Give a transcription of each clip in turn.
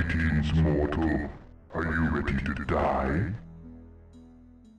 Greetings, mortal. Are you ready to die?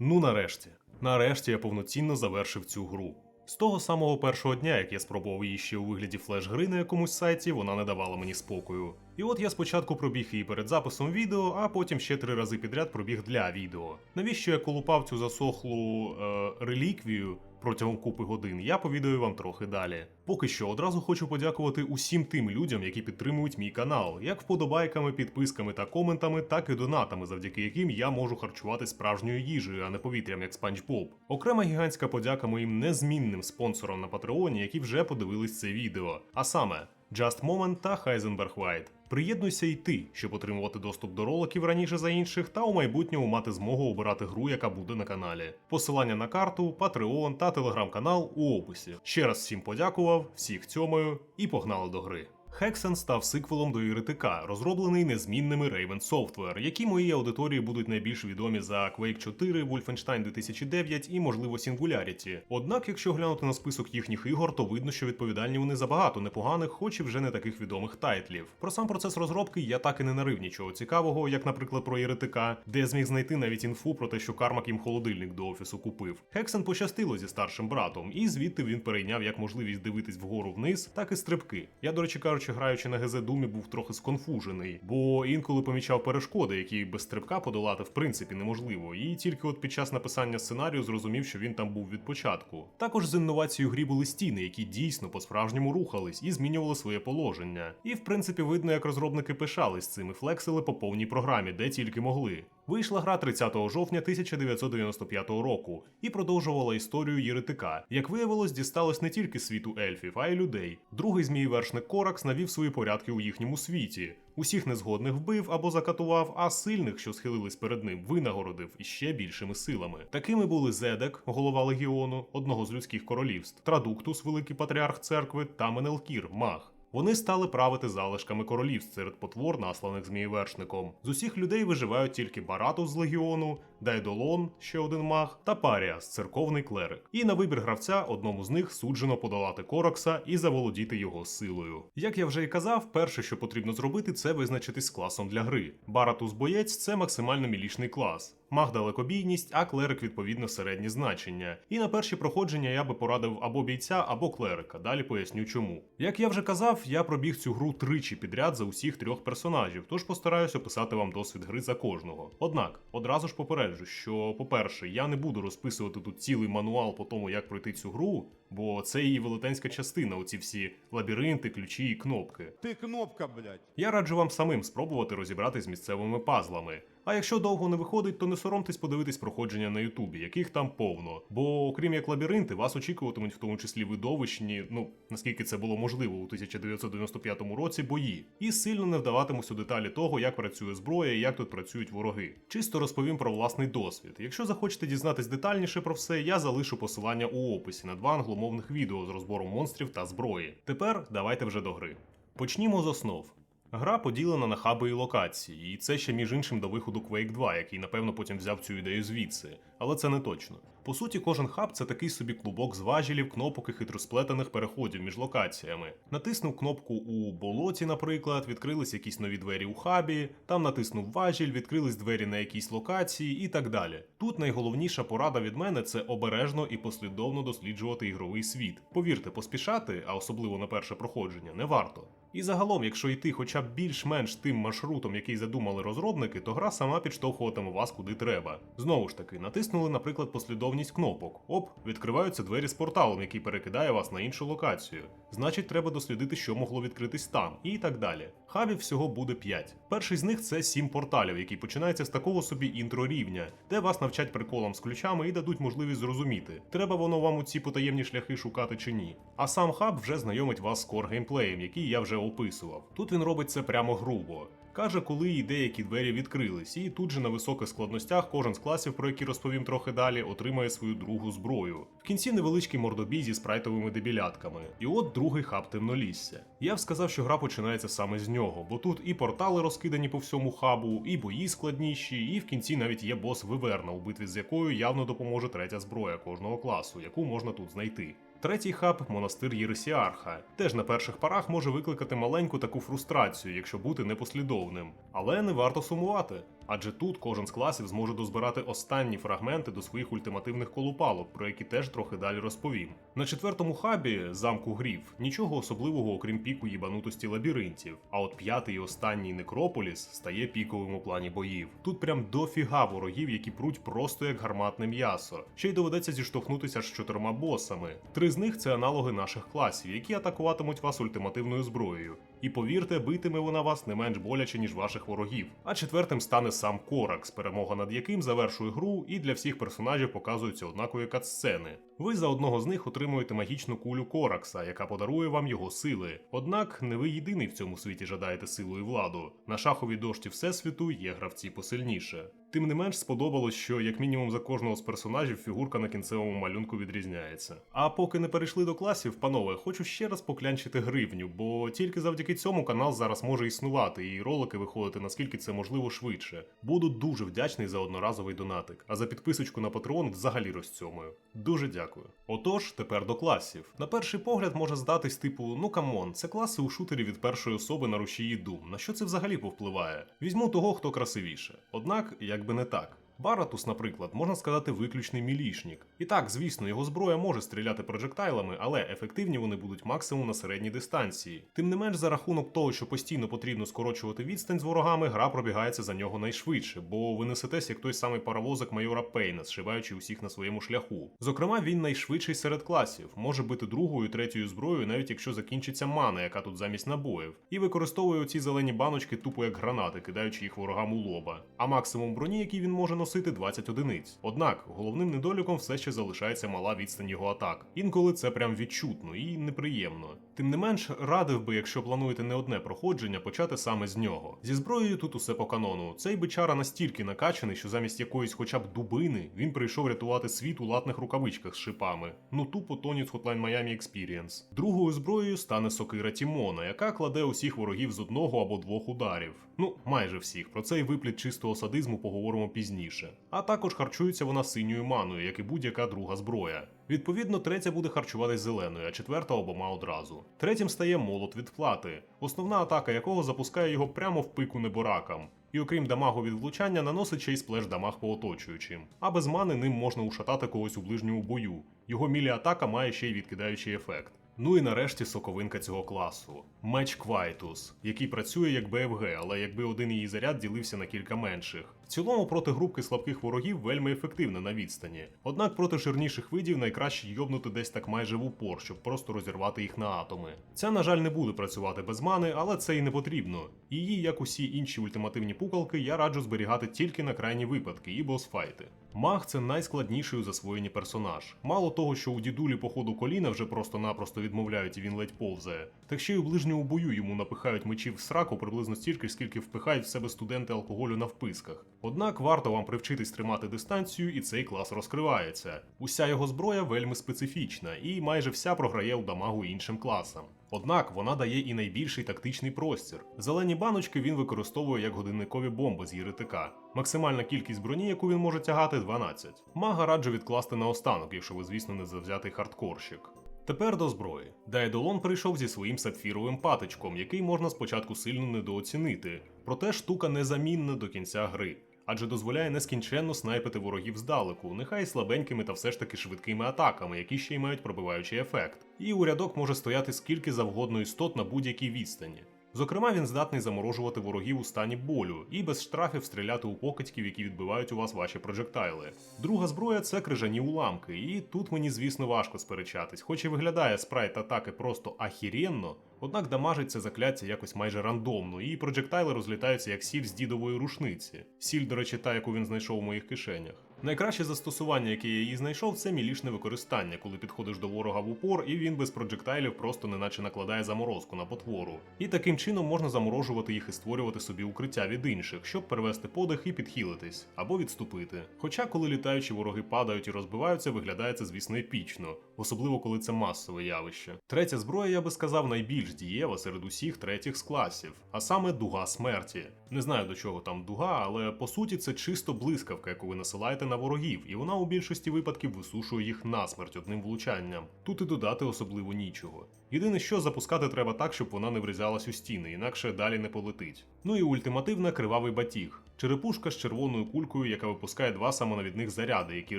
Ну нарешті. Нарешті я повноцінно завершив цю гру. З того самого першого дня, як я спробував її ще у вигляді флеш-гри на якомусь сайті, вона не давала мені спокою. І от я спочатку пробіг її перед записом відео, а потім ще три рази підряд пробіг для відео. Навіщо я колупав цю засохлу е, реліквію протягом купи годин, я повідаю вам трохи далі. Поки що одразу хочу подякувати усім тим людям, які підтримують мій канал, як вподобайками, підписками та коментами, так і донатами, завдяки яким я можу харчувати справжньою їжею, а не повітрям, як Спанч Боб. Окрема гігантська подяка моїм незмінним спонсорам на Патреоні, які вже подивились це відео. А саме Just Moment та Heisenberg White. Приєднуйся і ти, щоб отримувати доступ до роликів раніше за інших, та у майбутньому мати змогу обирати гру, яка буде на каналі. Посилання на карту, Patreon та телеграм-канал у описі. Ще раз всім подякував, всіх цьомою і погнали до гри. Hexen став сиквелом до Єретика, розроблений незмінними Raven Software, які моїй аудиторії будуть найбільш відомі за Quake 4, Wolfenstein 2009 і, можливо, Singularity. Однак, якщо глянути на список їхніх ігор, то видно, що відповідальні вони за багато непоганих, хоч і вже не таких відомих тайтлів. Про сам процес розробки я так і не нарив нічого цікавого, як, наприклад, про Єретика, де зміг знайти навіть інфу про те, що Кармак їм холодильник до офісу купив. Хексен пощастило зі старшим братом, і звідти він перейняв як можливість дивитись вгору вниз, так і стрибки. Я, до речі кажучи, граючи на ГЗ Думі, був трохи сконфужений, бо інколи помічав перешкоди, які без стрибка подолати в принципі неможливо. І тільки от під час написання сценарію зрозумів, що він там був від початку. Також з інновацією грі були стіни, які дійсно по-справжньому рухались і змінювали своє положення. І в принципі видно, як розробники пишались цим і флексили по повній програмі, де тільки могли. Вийшла гра 30 жовтня 1995 року і продовжувала історію Єретика. Як виявилось, дісталось не тільки світу ельфів, а й людей. Другий змій вершник Коракс навів свої порядки у їхньому світі. Усіх незгодних вбив або закатував, а сильних, що схилились перед ним, винагородив іще більшими силами. Такими були Зедек, голова легіону, одного з людських королівств, Традуктус, великий патріарх церкви, та Менелкір, маг. Вони стали правити залишками королівств серед потвор, насланих змієвершником. З усіх людей виживають тільки Баратус з легіону, Дайдолон, ще один маг, та Паріас, церковний клерик. І на вибір гравця одному з них суджено подолати Корокса і заволодіти його силою. Як я вже і казав, перше, що потрібно зробити, це визначитись з класом для гри. Баратус боєць це максимально мілішний клас. Маг далекобійність, а клерик відповідно середні значення. І на перші проходження я би порадив або бійця, або клерика. Далі поясню чому. Як я вже казав, я пробіг цю гру тричі підряд за усіх трьох персонажів, тож постараюся описати вам досвід гри за кожного. Однак, одразу ж попереджу, що, по-перше, я не буду розписувати тут цілий мануал по тому, як пройти цю гру, бо це її велетенська частина, оці всі лабіринти, ключі і кнопки. Ти кнопка, блядь. Я раджу вам самим спробувати розібратись з місцевими пазлами. А якщо довго не виходить, то не соромтесь подивитись проходження на Ютубі, яких там повно. Бо окрім як лабіринти, вас очікуватимуть в тому числі видовищні, ну наскільки це було можливо у 1995 році, бої. І сильно не вдаватимусь у деталі того, як працює зброя і як тут працюють вороги. Чисто розповім про власний досвід. Якщо захочете дізнатись детальніше про все, я залишу посилання у описі на два англомовних відео з розбором монстрів та зброї. Тепер давайте вже до гри. Почнімо з основ. Гра поділена на хаби і локації, і це ще між іншим до виходу Quake 2, який напевно потім взяв цю ідею звідси, але це не точно. По суті, кожен хаб це такий собі клубок з важелів, кнопок і хитросплетених переходів між локаціями. Натиснув кнопку у болоті, наприклад, відкрились якісь нові двері у хабі, там натиснув важіль, відкрились двері на якійсь локації і так далі. Тут найголовніша порада від мене це обережно і послідовно досліджувати ігровий світ. Повірте, поспішати, а особливо на перше проходження, не варто. І загалом, якщо йти хоча б більш-менш тим маршрутом, який задумали розробники, то гра сама підштовхуватиме вас куди треба. Знову ж таки, натиснули, наприклад, послідовність кнопок. Оп, відкриваються двері з порталом, який перекидає вас на іншу локацію. Значить, треба дослідити, що могло відкритись там, і так далі. Хабів всього буде 5. Перший з них це 7 порталів, який починається з такого собі інтро рівня, де вас навчать приколам з ключами і дадуть можливість зрозуміти, треба воно вам у ці потаємні шляхи шукати чи ні. А сам хаб вже знайомить вас з кор геймплеєм, який я вже описував. Тут він робить це прямо грубо. Каже, коли і деякі двері відкрились, і тут же на високих складностях кожен з класів, про які розповім трохи далі, отримає свою другу зброю. В кінці невеличкий мордобій зі спрайтовими дебілятками. І от другий хаб темнолісся. Я б сказав, що гра починається саме з нього, бо тут і портали розкидані по всьому хабу, і бої складніші, і в кінці навіть є бос Виверна, у битві з якою явно допоможе третя зброя кожного класу, яку можна тут знайти. Третій хаб монастир Єресіарха. Теж на перших парах може викликати маленьку таку фрустрацію, якщо бути непослідовним. Але не варто сумувати. Адже тут кожен з класів зможе дозбирати останні фрагменти до своїх ультимативних колупалок, про які теж трохи далі розповім. На четвертому хабі замку грів нічого особливого, окрім піку їбанутості лабіринтів. А от п'ятий і останній некрополіс стає піковим у плані боїв. Тут прям дофіга ворогів, які пруть просто як гарматне м'ясо. Ще й доведеться зіштовхнутися з чотирма босами. Три з них це аналоги наших класів, які атакуватимуть вас ультимативною зброєю. І повірте, битиме вона вас не менш боляче, ніж ваших ворогів. А четвертим стане сам Коракс, перемога над яким завершує гру, і для всіх персонажів показуються однакові катсцени. Ви за одного з них отримуєте магічну кулю Коракса, яка подарує вам його сили. Однак не ви єдиний в цьому світі жадаєте силу і владу. На шаховій дошці Всесвіту є гравці посильніше. Тим не менш сподобалось, що як мінімум за кожного з персонажів фігурка на кінцевому малюнку відрізняється. А поки не перейшли до класів, панове, хочу ще раз поклянчити гривню, бо тільки завдяки цьому канал зараз може існувати і ролики виходити наскільки це можливо швидше. Буду дуже вдячний за одноразовий донатик, а за підписочку на Patreon взагалі розцьомую. Дуже дякую. Отож, тепер до класів. На перший погляд може здатись, типу, ну камон, це класи у шутері від першої особи на рушії Doom. На що це взагалі повпливає? Візьму того, хто красивіше. Однак, якби не так. Баратус, наприклад, можна сказати, виключний мілішнік. І так, звісно, його зброя може стріляти проджектайлами, але ефективні вони будуть максимум на середній дистанції. Тим не менш, за рахунок того, що постійно потрібно скорочувати відстань з ворогами, гра пробігається за нього найшвидше, бо ви несетесь як той самий паровозик майора Пейна, зшиваючи усіх на своєму шляху. Зокрема, він найшвидший серед класів, може бити другою, третьою зброєю, навіть якщо закінчиться мана, яка тут замість набоїв, і використовує оці зелені баночки тупо як гранати, кидаючи їх ворогам у лоба. А максимум броні, який він може носити 20 одиниць. Однак головним недоліком все ще залишається мала відстань його атак. Інколи це прям відчутно і неприємно. Тим не менш, радив би, якщо плануєте не одне проходження, почати саме з нього. Зі зброєю тут усе по канону. Цей бичара настільки накачаний, що замість якоїсь хоча б дубини він прийшов рятувати світ у латних рукавичках з шипами. Ну тупо Тоніс Hotline Miami Experience. Другою зброєю стане сокира Тімона, яка кладе усіх ворогів з одного або двох ударів. Ну, майже всіх. Про цей випліт чистого садизму поговоримо пізніше. А також харчується вона синьою маною, як і будь-яка друга зброя. Відповідно, третя буде харчуватись зеленою, а четверта обома одразу. Третім стає молот відплати, основна атака якого запускає його прямо в пику неборакам. І окрім дамагу від влучання, наносить ще й сплеш дамаг по оточуючим. А без мани ним можна ушатати когось у ближньому бою. Його мілі атака має ще й відкидаючий ефект. Ну і нарешті соковинка цього класу меч Квайтус, який працює як БФГ, але якби один її заряд ділився на кілька менших. В цілому проти групки слабких ворогів вельми ефективна на відстані. Однак проти жирніших видів найкраще йобнути десь так майже в упор, щоб просто розірвати їх на атоми. Ця, на жаль, не буде працювати без мани, але це і не потрібно. Її, як усі інші ультимативні пукалки, я раджу зберігати тільки на крайні випадки і босфайти. Маг це найскладніший у засвоєнні персонаж. Мало того, що у дідулі по ходу коліна вже просто-напросто відмовляють і він ледь повзає, так ще й у ближньому бою йому напихають мечів в сраку приблизно стільки, скільки впихають в себе студенти алкоголю на вписках. Однак варто вам привчитись тримати дистанцію, і цей клас розкривається. Уся його зброя вельми специфічна, і майже вся програє у дамагу іншим класам. Однак вона дає і найбільший тактичний простір. Зелені баночки він використовує як годинникові бомби з ЄРТК. Максимальна кількість броні, яку він може тягати, 12. Мага раджу відкласти на останок, якщо ви, звісно, не завзятий хардкорщик. Тепер до зброї. Дайдолон прийшов зі своїм сапфіровим патичком, який можна спочатку сильно недооцінити. Проте штука незамінна до кінця гри. Адже дозволяє нескінченно снайпити ворогів здалеку, нехай слабенькими та все ж таки швидкими атаками, які ще й мають пробиваючий ефект. І урядок може стояти скільки завгодно істот на будь-якій відстані. Зокрема, він здатний заморожувати ворогів у стані болю і без штрафів стріляти у покидьків, які відбивають у вас ваші проджектайли. Друга зброя це крижані уламки, і тут мені, звісно, важко сперечатись, хоч і виглядає спрайт атаки просто ахіренно, однак дамажить це закляття якось майже рандомно, і проджектайли розлітаються як сіль з дідової рушниці. Сіль, до речі, та, яку він знайшов у моїх кишенях. Найкраще застосування, яке я її знайшов, це мілішне використання, коли підходиш до ворога в упор, і він без проджектайлів просто неначе накладає заморозку на потвору. І таким чином можна заморожувати їх і створювати собі укриття від інших, щоб перевести подих і підхилитись, або відступити. Хоча, коли літаючі вороги падають і розбиваються, виглядає це, звісно, епічно, особливо коли це масове явище. Третя зброя, я би сказав, найбільш дієва серед усіх третіх з класів, а саме дуга смерті. Не знаю до чого там дуга, але по суті це чисто блискавка, яку ви насилаєте на ворогів, і вона у більшості випадків висушує їх насмерть одним влучанням. Тут і додати особливо нічого. Єдине, що запускати треба так, щоб вона не врізалась у стіни, інакше далі не полетить. Ну і ультимативна кривавий батіг. Черепушка з червоною кулькою, яка випускає два самонавідних заряди, які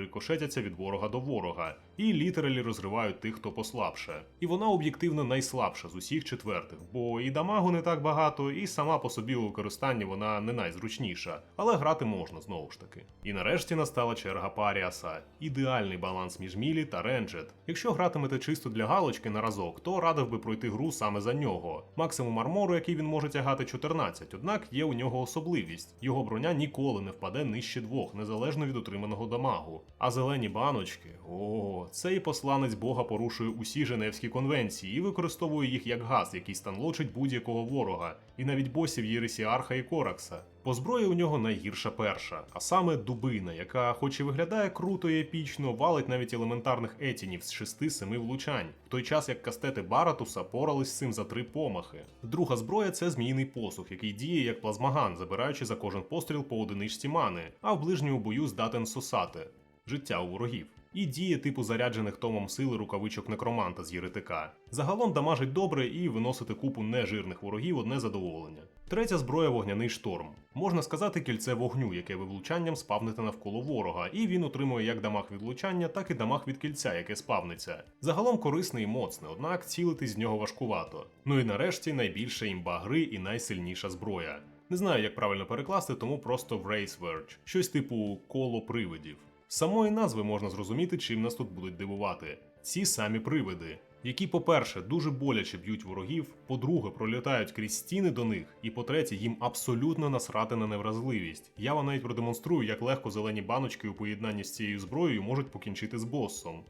рикошетяться від ворога до ворога, і літералі розривають тих, хто послабше. І вона об'єктивно найслабша з усіх четвертих, бо і дамагу не так багато, і сама по собі у використанні вона не найзручніша, але грати можна знову ж таки. І нарешті настала черга Паріаса. Ідеальний баланс між Мілі та Ренджет. Якщо гратимете чисто для галочки на разок, то радив би пройти гру саме за нього. Максимум армору, який він може тягати 14, однак є у нього особливість. Його броня ніколи не впаде нижче двох, незалежно від отриманого дамагу. А зелені баночки, о, цей посланець Бога порушує усі Женевські конвенції і використовує їх як газ, який станлочить будь-якого ворога, і навіть босів Єресіарха і Коракса. По зброї у нього найгірша перша, а саме дубина, яка, хоч і виглядає круто і епічно, валить навіть елементарних етінів з 6-7 влучань, в той час як кастети Баратуса порались з цим за три помахи. Друга зброя це зміїний посух, який діє як плазмаган, забираючи за кожен постріл по одиничці мани, а в ближньому бою здатен сосати життя у ворогів. І діє типу заряджених томом сили рукавичок некроманта з єретика. Загалом дамажить добре і виносити купу нежирних ворогів одне задоволення. Третя зброя вогняний шторм. Можна сказати, кільце вогню, яке ви влучанням спавните навколо ворога, і він отримує як дамаг від влучання, так і дамаг від кільця, яке спавниться. Загалом корисне і моцне, однак цілитись з нього важкувато. Ну і нарешті найбільша імба гри і найсильніша зброя. Не знаю, як правильно перекласти, тому просто Wraith Verge. щось типу коло привидів. Самої назви можна зрозуміти, чим нас тут будуть дивувати. Ці самі привиди, які, по-перше, дуже боляче б'ють ворогів, по-друге, пролітають крізь стіни до них, і по-третє, їм абсолютно насрати на невразливість. Я вам навіть продемонструю, як легко зелені баночки у поєднанні з цією зброєю можуть покінчити з боссом.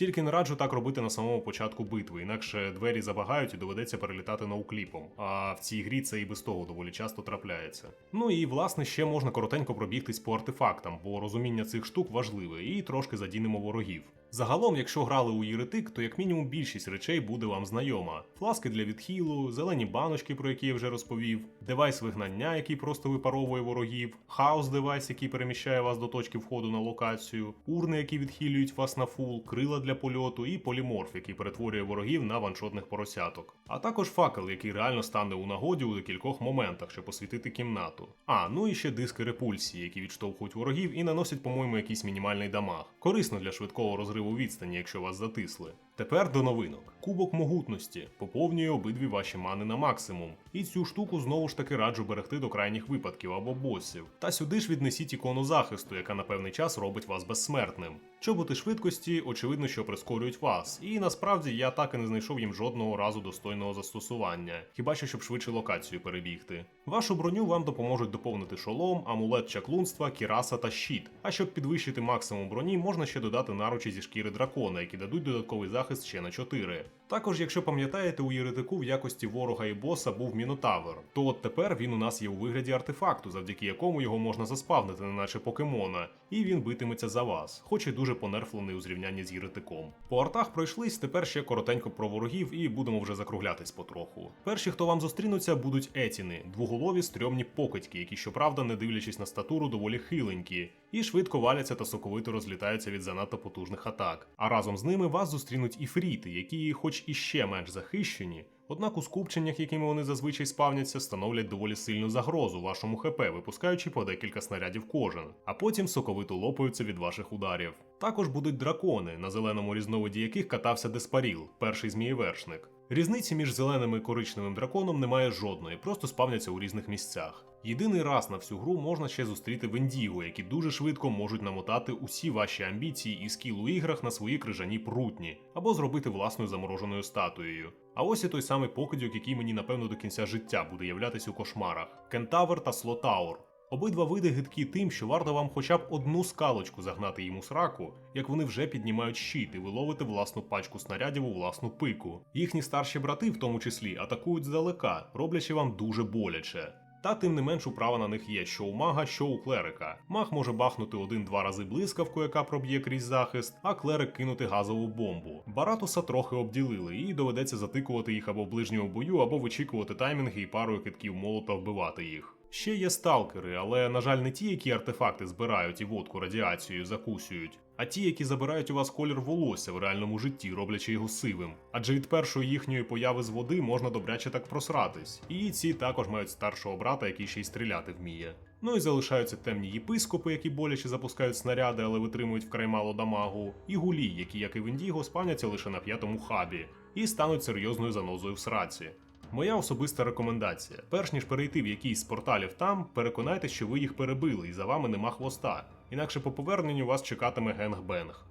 Тільки не раджу так робити на самому початку битви, інакше двері забагають і доведеться перелітати наукліпом. А в цій грі це і без того доволі часто трапляється. Ну і власне ще можна коротенько пробігтись по артефактам, бо розуміння цих штук важливе, і трошки задінемо ворогів. Загалом, якщо грали у Єретик, то як мінімум більшість речей буде вам знайома: фласки для відхилу, зелені баночки, про які я вже розповів, девайс вигнання, який просто випаровує ворогів, хаос девайс, який переміщає вас до точки входу на локацію, урни, які відхилюють вас на фул, крила для польоту, і поліморф, який перетворює ворогів на ваншотних поросяток. А також факел, який реально стане у нагоді у декількох моментах, щоб освітити кімнату. А, ну і ще диски репульсії, які відштовхують ворогів і наносять, по-моєму, якийсь мінімальний дамаг. Корисно для швидкого розриву відстані, якщо вас затисли. Тепер до новинок. Кубок могутності поповнює обидві ваші мани на максимум. І цю штуку знову ж таки раджу берегти до крайніх випадків або босів. Та сюди ж віднесіть ікону захисту, яка на певний час робить вас безсмертним. Чоботи швидкості, очевидно, що прискорюють вас, і насправді я так і не знайшов їм жодного разу достойного застосування, хіба що щоб швидше локацію перебігти. Вашу броню вам допоможуть доповнити шолом, амулет чаклунства, кіраса та щит. А щоб підвищити максимум броні, можна ще додати наручі зі шкіри дракона, які дадуть додатковий захист ще на 4. Також, якщо пам'ятаєте, у єретику в якості ворога і боса був Мінотавр, то от тепер він у нас є у вигляді артефакту, завдяки якому його можна заспавнити, неначе покемона, і він битиметься за вас, хоч і дуже понерфлений у зрівнянні з єретиком. По артах пройшлись, тепер ще коротенько про ворогів і будемо вже закруглятись потроху. Перші, хто вам зустрінуться, будуть етіни, двуголові стрьомні покидьки, які, щоправда, не дивлячись на статуру, доволі хиленькі, і швидко валяться та соковито розлітаються від занадто потужних атак. А разом з ними вас зустрінуть іфріти, які, хоч і ще менш захищені, однак у скупченнях, якими вони зазвичай спавняться, становлять доволі сильну загрозу вашому ХП, випускаючи по декілька снарядів кожен, а потім соковито лопаються від ваших ударів. Також будуть дракони, на зеленому різновиді яких катався Деспаріл, перший змієвершник. Різниці між зеленим і коричневим драконом немає жодної, просто спавняться у різних місцях. Єдиний раз на всю гру можна ще зустріти Вендіго, які дуже швидко можуть намотати усі ваші амбіції і скіл у іграх на свої крижані прутні, або зробити власною замороженою статуєю. А ось і той самий покидьок, який мені напевно до кінця життя буде являтись у кошмарах: Кентавр та Слотаур. Обидва види гидкі тим, що варто вам хоча б одну скалочку загнати їм у сраку, як вони вже піднімають щит і ви ловите власну пачку снарядів у власну пику. Їхні старші брати, в тому числі, атакують здалека, роблячи вам дуже боляче. Та тим не менш управа на них є що у мага, що у клерика. Маг може бахнути один-два рази блискавку, яка проб'є крізь захист, а клерик кинути газову бомбу. Баратуса трохи обділили, і доведеться затикувати їх або в ближньому бою, або вичікувати таймінги і парою китків молота вбивати їх. Ще є сталкери, але, на жаль, не ті, які артефакти збирають і водку радіацією закусюють, а ті, які забирають у вас колір волосся в реальному житті, роблячи його сивим. Адже від першої їхньої появи з води можна добряче так просратись. І ці також мають старшого брата, який ще й стріляти вміє. Ну і залишаються темні єпископи, які боляче запускають снаряди, але витримують вкрай мало дамагу, і гулі, які, як і в Індіго, спавняться лише на п'ятому хабі, і стануть серйозною занозою в сраці. Моя особиста рекомендація: перш ніж перейти в якийсь з порталів там, переконайтеся, що ви їх перебили і за вами нема хвоста. Інакше по поверненню вас чекатиме генг-бенг.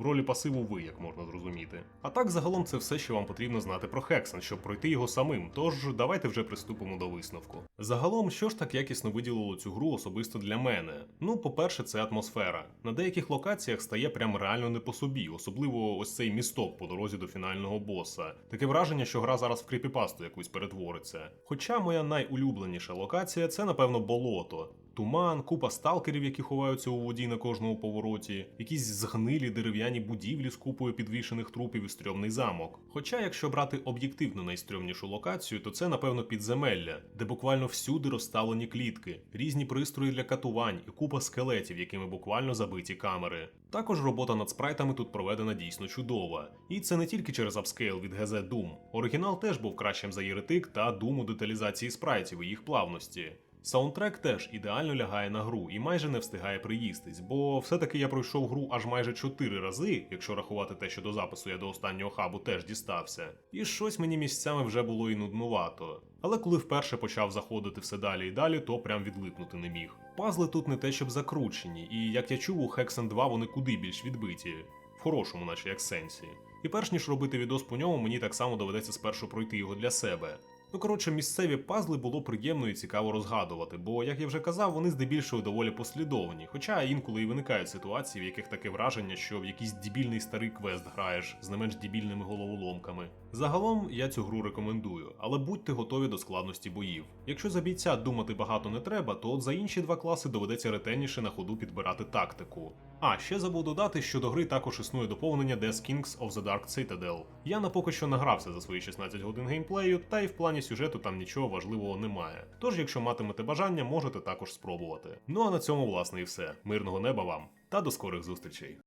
В ролі пасиву ви, як можна зрозуміти. А так загалом це все, що вам потрібно знати про Хексен, щоб пройти його самим. Тож давайте вже приступимо до висновку. Загалом, що ж так якісно виділило цю гру особисто для мене? Ну, по-перше, це атмосфера. На деяких локаціях стає прям реально не по собі, особливо ось цей місток по дорозі до фінального боса. Таке враження, що гра зараз в кріпіпасту якусь перетвориться. Хоча моя найулюбленіша локація це, напевно, болото. Туман, купа сталкерів, які ховаються у воді на кожному повороті, якісь згнилі дерев'яні будівлі з купою підвішених трупів і стрьомний замок. Хоча, якщо брати об'єктивно найстрьомнішу локацію, то це напевно підземелля, де буквально всюди розставлені клітки, різні пристрої для катувань і купа скелетів, якими буквально забиті камери. Також робота над спрайтами тут проведена дійсно чудова. І це не тільки через апскейл від GZ Doom. Оригінал теж був кращим за Єретик та Doom у деталізації спрайтів і їх плавності. Саундтрек теж ідеально лягає на гру і майже не встигає приїстись, бо все-таки я пройшов гру аж майже 4 рази, якщо рахувати те, що до запису я до останнього хабу теж дістався. І щось мені місцями вже було і нуднувато. Але коли вперше почав заходити все далі і далі, то прям відлипнути не міг. Пазли тут не те, щоб закручені, і як я чув, у Hexen 2 вони куди більш відбиті, в хорошому, наче як сенсі. І перш ніж робити відос по ньому, мені так само доведеться спершу пройти його для себе. Ну коротше, місцеві пазли було приємно і цікаво розгадувати, бо, як я вже казав, вони здебільшого доволі послідовні. Хоча інколи і виникають ситуації, в яких таке враження, що в якийсь дебільний старий квест граєш з не менш дебільними головоломками. Загалом я цю гру рекомендую, але будьте готові до складності боїв. Якщо за бійця думати багато не треба, то от за інші два класи доведеться ретельніше на ходу підбирати тактику. А ще забув додати, що до гри також існує доповнення Death Kings of the Dark Citadel. Я на поки що награвся за свої 16 годин геймплею, та й в плані сюжету там нічого важливого немає. Тож, якщо матимете бажання, можете також спробувати. Ну а на цьому, власне, і все. Мирного неба вам та до скорих зустрічей.